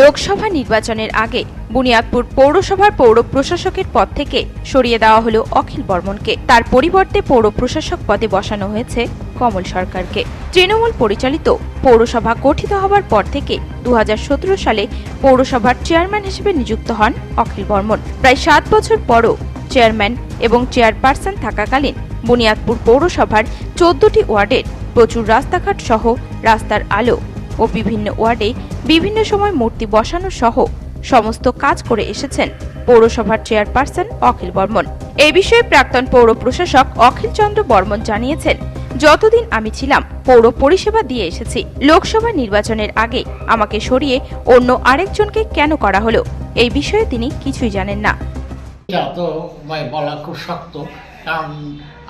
লোকসভা নির্বাচনের আগে বুনিয়াদপুর পৌরসভার পৌর প্রশাসকের পদ থেকে সরিয়ে দেওয়া হলো অখিল বর্মনকে। তার পরিবর্তে পৌর প্রশাসক পদে বসানো হয়েছে কমল সরকারকে। তৃণমূল পরিচালিত পৌরসভা গঠিত হবার পর থেকে দুহাজার সতেরো সালে পৌরসভার চেয়ারম্যান হিসেবে নিযুক্ত হন অখিল বর্মন। প্রায় সাত বছর পরও চেয়ারম্যান এবং চেয়ারপারসন থাকাকালীন বুনিয়াদপুর পৌরসভার চোদ্দটি ওয়ার্ডের প্রচুর রাস্তাঘাট সহ রাস্তার আলো ও বিভিন্ন ওয়ার্ডে বিভিন্ন সময় মূর্তি বসানো সহ সমস্ত কাজ করে এসেছেন পৌরসভার চেয়ারপারসন অখিল বর্মন। এই বিষয়ে প্রাক্তন পৌর প্রশাসক অখিল চন্দ্র বর্মন জানিয়েছেন, যতদিন আমি ছিলাম, পৌর পরিষেবা দিয়ে এসেছি। লোকসভা নির্বাচনের আগে আমাকে সরিয়ে অন্য আরেকজনকে কেন করা হলো? এই বিষয়ে তিনি কিছুই জানেন না। বলা খুব শক্ত, কারণ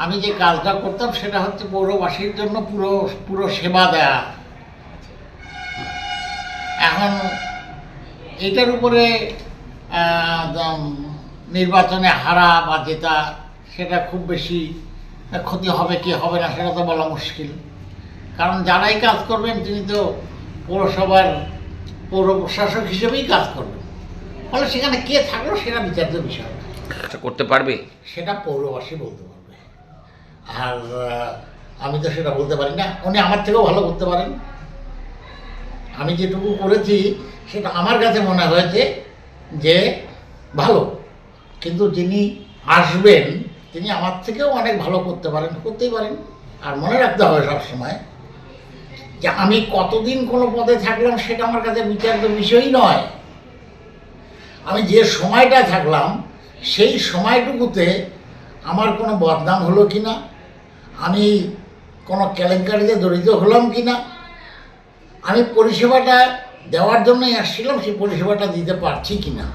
আমি যে কাজটা করতাম সেটা হচ্ছে পৌরবাসীর জন্য পুরো পুরো সেবা দেয়া। এখন এটার উপরে নির্বাচনে হারা বা জেতা সেটা খুব বেশি ক্ষতি হবে কি হবে না সেটা তো বলা মুশকিল। কারণ যারাই কাজ করবেন তিনি তো পৌরসভার পৌর প্রশাসক হিসেবেই কাজ করবেন। ফলে সেখানে কে থাকল সেটা বিচার্য বিষয়। করতে পারবে? সেটা পৌরবাসী বলতে পারবে। আর আমি তো সেটা বলতে পারি না। উনি আমার থেকেও ভালো করতে পারেন। আমি যেটুকু করেছি, সেটা আমার কাছে মনে হয়েছে যে ভালো। কিন্তু যিনি আসবেন, তিনি আমার থেকেও অনেক ভালো করতে পারেন, করতেই পারেন। আর মনে রাখতে হবে সবসময় যে আমি কতদিন কোনো পদে থাকলাম সেটা আমার কাছে বিচার্য বিষয়ই নয়। আমি যে সময়টা থাকলাম, সেই সময়টুকুতে আমার কোনো বদনাম হলো কি না আমি কোনো কেলেঙ্কারিতে জড়িত হলাম কি না আমি পরিষেবাটা দেওয়ার জন্যই আসছিলাম সেই পরিষেবাটা দিতে পারছি কি না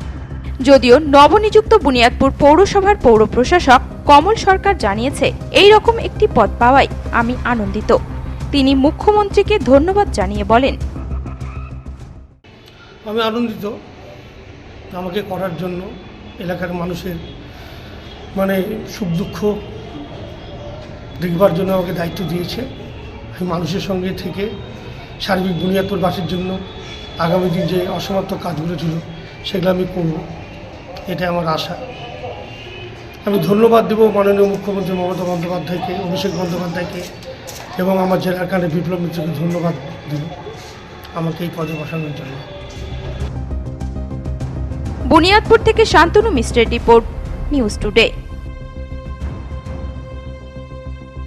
যদিও নবনিযুক্ত বুনিয়াদপুর পৌরসভার পৌর প্রশাসক কমল সরকার জানিয়েছে এই রকম একটি পদ পাওয়ায় আমি আনন্দিত। তিনি মুখ্যমন্ত্রীকে ধন্যবাদ জানিয়ে বলেন। আমি আনন্দিত আমাকে করার জন্য এলাকার মানুষের মানে সুখ দুঃখ দেখবার জন্য আমাকে দায়িত্ব দিয়েছে। আমি মানুষের সঙ্গে থেকে সার্বিক বুনিয়াদপুরবাসীর জন্য আগামী দিন যে অসমাপ্ত কাজগুলো ছিল, সেগুলো আমি করব। এটাই আমার আশা। আমি ধন্যবাদ দেব মাননীয় মুখ্যমন্ত্রী মমতা বন্দ্যোপাধ্যায়কে, অভিষেক বন্দ্যোপাধ্যায়কে, এবং আমার জেলার কানে বিপ্লব মিত্রকে ধন্যবাদ দেব আমাকে এই পদে বসানোর জন্য। বুনিয়াদপুর থেকে শান্তনু মিস্ত্রের রিপোর্ট, নিউজ টুডে।